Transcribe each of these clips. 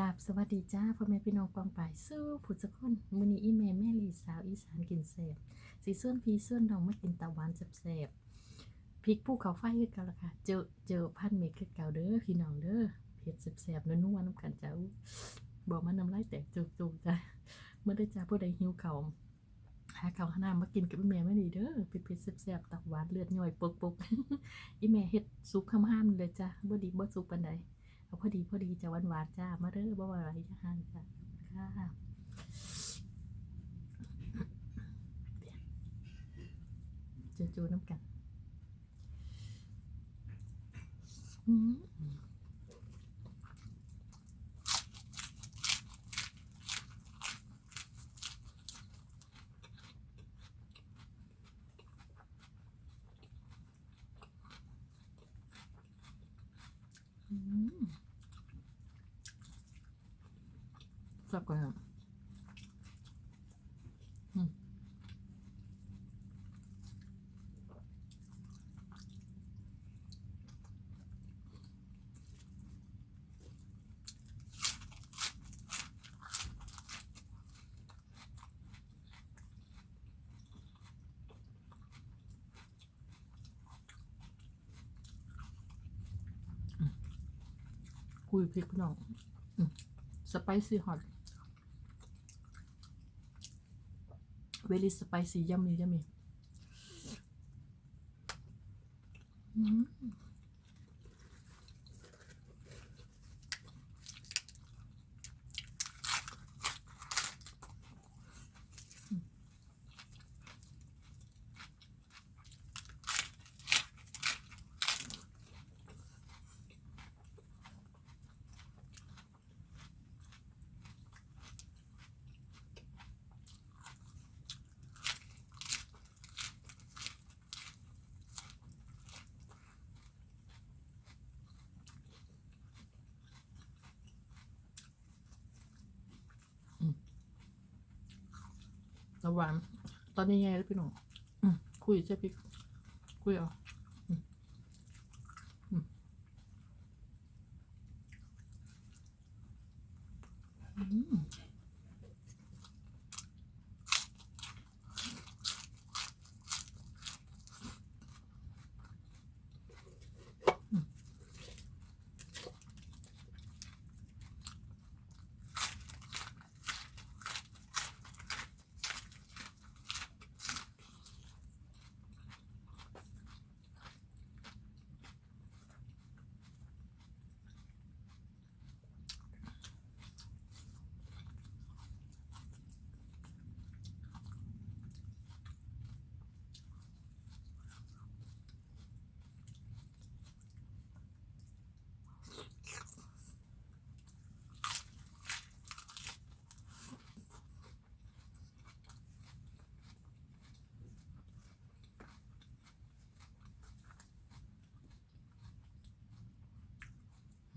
ครับสวัสดีจ้าพ่อแม่พี่น้องปองป่ายสู้ผู้จักคนมือนี้อีแม่แม่ลีสาวอีสานกินแซ่บสีส่วนพีส่วนน้องมากินตะวันแซ่บพริกภูเขาไฟคือเก่าละค่ะ เจอเจอพันเม็ดคือเก่าเด้อพี่น้องเด้อเผ็ดแซ่บๆนัวๆน้ำกันจ้า บอกมาน้ำลายแตกจุกๆจ้าเมื่อได้จ้าผู้ใดหิวเขาหาเข้าวหาน้ำมากินกับอีแม่ไม่ดีเด้อเผ็ดๆแซ่บๆตับหวานเลือดย่อยปุกๆอีแม่เฮ็ดซุปห้ามเลยจ้าบ่ดีบ่สุกปานใด เอาพอดีพอดีจะหวานหวานจ้า มาเด้อบ่อะไรจะห่างจ้าค่ะจูจูน้ำกัน อืม แซ่บกว่าอะอืม คุยพริกพี่น้องสไปซี่ฮอตเวลิสไปซี่ยัมมี่ยัมมี่ ระหวางตอนนี้ไงแล้วพี่น้องอืมคุยใช่พี่คุยเอาอืม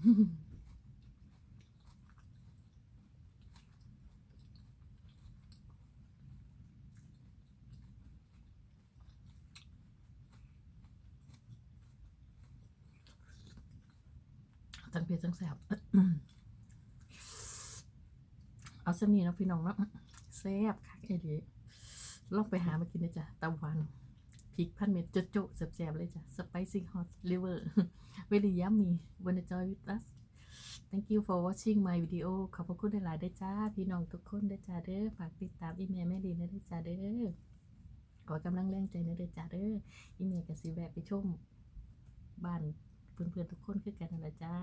ทั้งเผ็ดทั้งแซ่บเอาสนีนะพี่น้องเนาะแซ่บคักเอเดีลองไปหามากินนะจ๊ะตะวัน พริกพันเม็ดโจ๊ะๆแซ่บๆเลยจ้ะ spicy hot liver very yummy wanna enjoy with us thank you for watching my video ขอบพระคุณหลายๆด้วยจ้า พี่น้องทุกคนด้จ้าเด้อ ฝากติดตามอีเมลแม่ดีนะด้จ้าเด้อ ขอกำลังแรงใจนะด้จ้าเด้อ อีเมลกับสีแวะไปชมบ้านเพื่อนๆทุกคนคือกันนะจ้า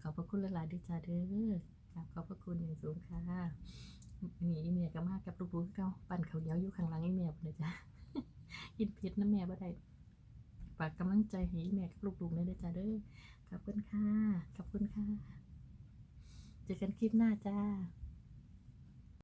ขอบพระคุณหลายๆด้วยจ้าเด้อครับขอบพระคุณอย่างสูงค่ะนี่อีเมียก็มากับลูกๆเขาปั่นเขาเหนียวอยู่ข้างหลังอีเมียเลยจ้า กินเผ็ดนะแม่บ่ได้ฝากกำลังใจให้แม่กับลูกๆเลยเด้อจ้าเด้อขอบคุณค่ะขอบคุณค่ะเจอกันคลิปหน้าจ้า